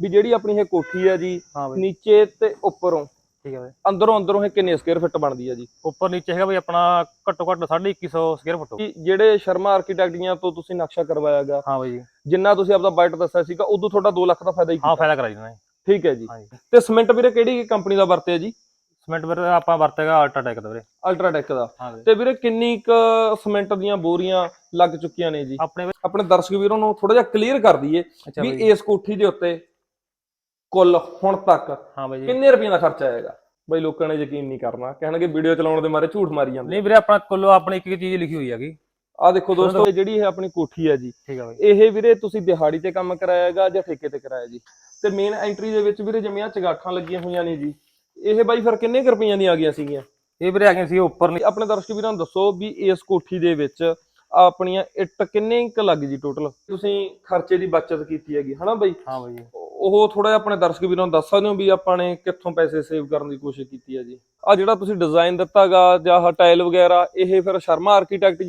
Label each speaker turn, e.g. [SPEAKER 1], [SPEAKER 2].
[SPEAKER 1] ਵੀ ਜਿਹੜੀ ਆਪਣੀ ਇਹ ਕੋਠੀ ਹੈ ਜੀ
[SPEAKER 2] ਹਾਂ ਬਈ।
[SPEAKER 1] ਨੀਚੇ ਤੇ ਉੱਪਰੋਂ।
[SPEAKER 2] ਠੀਕ ਹੈ ਬਈ।
[SPEAKER 1] ਅੰਦਰੋਂ ਅੰਦਰੋਂ ਇਹ ਕਿੰਨੇ ਸਕੁਅਰ ਫਿੱਟ ਬਣਦੀ ਹੈ ਜੀ?
[SPEAKER 2] ਉੱਪਰ ਨੀਚੇ ਹੈਗਾ ਬਈ ਆਪਣਾ ਘੱਟੋ ਘੱਟ 2150 ਸਕੁਅਰ ਫੁੱਟ
[SPEAKER 1] ਕਿ ਜਿਹੜੇ ਸ਼ਰਮਾ ਆਰਕੀਟੈਕਟੀਆਂ ਤੋਂ ਤੁਸੀਂ ਨਕਸ਼ਾ ਕਰਵਾਇਆਗਾ
[SPEAKER 2] ਹਾਂ ਬਈ ਜੀ।
[SPEAKER 1] ਜਿੰਨਾ ਤੁਸੀਂ ਆਪਦਾ ਬਜਟ ਦੱਸਿਆ ਸੀਗਾ ਉਦੋਂ ਤੁਹਾਡਾ 2 ਲੱਖ ਦਾ ਫਾਇਦਾ ਹੀ
[SPEAKER 2] ਹਾਂ ਫਾਇਦਾ ਕਰਾਈ ਦੇਣਾ ਜੀ
[SPEAKER 1] ਠੀਕ ਹੈ ਜੀ।
[SPEAKER 2] ਜੀ।
[SPEAKER 1] ਤੇ ਸਿਮੈਂਟ ਵੀਰੇ ਕਿਹੜੀ ਕੰਪਨੀ ਦਾ ਵਰਤਿਆ ਜੀ?
[SPEAKER 2] ਸਿਮੈਂਟ ਵੀਰ ਆਪਾਂ ਵਰਤੇਗਾ ਅਲਟਰਾਟੈਕ ਦਾ ਵੀਰੇ।
[SPEAKER 1] ਅਲਟਰਾਟੈਕ ਦਾ। ਤੇ ਵੀਰੇ ਕਿੰਨੀ ਕ ਸਿਮੈਂਟ ਦੀਆਂ ਬੋਰੀਆਂ ਲੱਗ ਚੁੱਕੀਆਂ ਨੇ ਜੀ?
[SPEAKER 2] ਆਪਣੇ
[SPEAKER 1] ਆਪਣੇ ਦਰਸ਼ਕ ਵੀਰਾਂ ਨੂੰ ਥੋੜਾ ਜਿਹਾ ਕਲੀਅਰ ਕਰ ਦਈਏ ਵੀ ਇਸ ਕੋਠੀ ਦੇ ਉੱਤੇ ਕੁੱਲ ਹੁਣ ਤੱਕ
[SPEAKER 2] ਹਾਂ ਬਈ ਜੀ।
[SPEAKER 1] ਕਿੰਨੇ ਰੁਪਏ ਦਾ ਖਰਚਾ ਆਏਗਾ? ਬਈ ਲੋਕਾਂ ਨੇ ਯਕੀਨ ਨਹੀਂ ਕਰਨਾ। ਕਹਿਣਗੇ ਵੀਡੀਓ ਚਲਾਉਣ ਦੇ ਮਾਰੇ ਝੂਠ ਮਾਰੀ ਜਾਂਦੇ।
[SPEAKER 2] ਨਹੀਂ ਵੀਰੇ ਆਪਣਾ ਕੋਲੋਂ ਆਪਣੀ ਇੱਕ ਇੱਕ ਚੀਜ਼ ਲਿਖੀ ਹੋਈ ਹੈਗੀ।
[SPEAKER 1] ਆ ਦੇਖੋ ਦੋਸਤੋ ਇਹ ਜਿਹੜੀ ਇਹ ਆਪਣੀ ਕੋਠੀ ਹੈ ਜੀ
[SPEAKER 2] ਠੀਕ ਹੈ ਬਈ।
[SPEAKER 1] ਇਹ ਵੀਰੇ ਤੁਸੀਂ ਦਿਹਾੜੀ ਤੇ ਕੰਮ ਕਰਾਇਆਗਾ ਜਾਂ ਠੇਕੇ ਤੇ ਕਰਾਇਆ ਜੀ? ਤੇ ਮੇਨ ਐਂਟਰੀ ਦੇ ਵਿੱਚ ਵੀਰੇ ਜਿਵੇਂ ਆ ਚਗਾਠਾਂ ਲੱਗੀਆਂ ਹੋਈਆਂ ਨੇ ਜੀ। ਇਹ ਬਾਈ ਫਿਰ ਕਿੰਨੇ ਕੁ ਰੁਪਈਆਂ ਦੀਆਂ ਆ ਗਈਆਂ ਸੀਗੀਆਂ?
[SPEAKER 2] ਇਹ ਵੀਰੇ ਆ ਗਏ ਸੀ ਉੱਪਰ
[SPEAKER 1] ਤੇ ਆਪਣੇ ਦਰਸ਼ਕ ਵੀਰਾਂ ਨੂੰ ਦੱਸੋ ਵੀ ਇਸ ਕੋਠੀ ਦੇ ਵਿੱਚ ਆਪਣੀਆਂ ਇੱਟ ਕਿੰਨੇ ਕੁ ਲੱਗ ਜੀ ਟੋਟਲ ਤੁਸੀਂ ਖਰਚੇ ਦੀ ਬਚਤ ਕੀਤੀ ਹੈਗੀ ਹਨਾ ਬਾਈ?
[SPEAKER 2] ਹਾਂ ਬਈ
[SPEAKER 1] ਉਹ ਥੋੜਾ ਜਿਹਾ ਆਪਣੇ ਦਰਸ਼ਕ ਵੀਰਾਂ ਨੂੰ ਦੱਸ ਸਕਦੇ ਹੋ ਵੀ ਆਪਾਂ ਨੇ ਕਿੱਥੋਂ ਪੈਸੇ ਸੇਵ ਕਰਨ ਦੀ ਕੋਸ਼ਿਸ਼ ਕੀਤੀ ਹੈ ਜੀ। ਆ ਜਿਹੜਾ ਤੁਸੀਂ ਡਿਜ਼ਾਈਨ ਦਿੱਤਾਗਾ ਜਾਂ ਟਾਇਲ ਵਗੈਰਾ, ਇਹ ਫਿਰ ਸ਼ਰਮਾ ਆਰਕੀਟੈਕਟ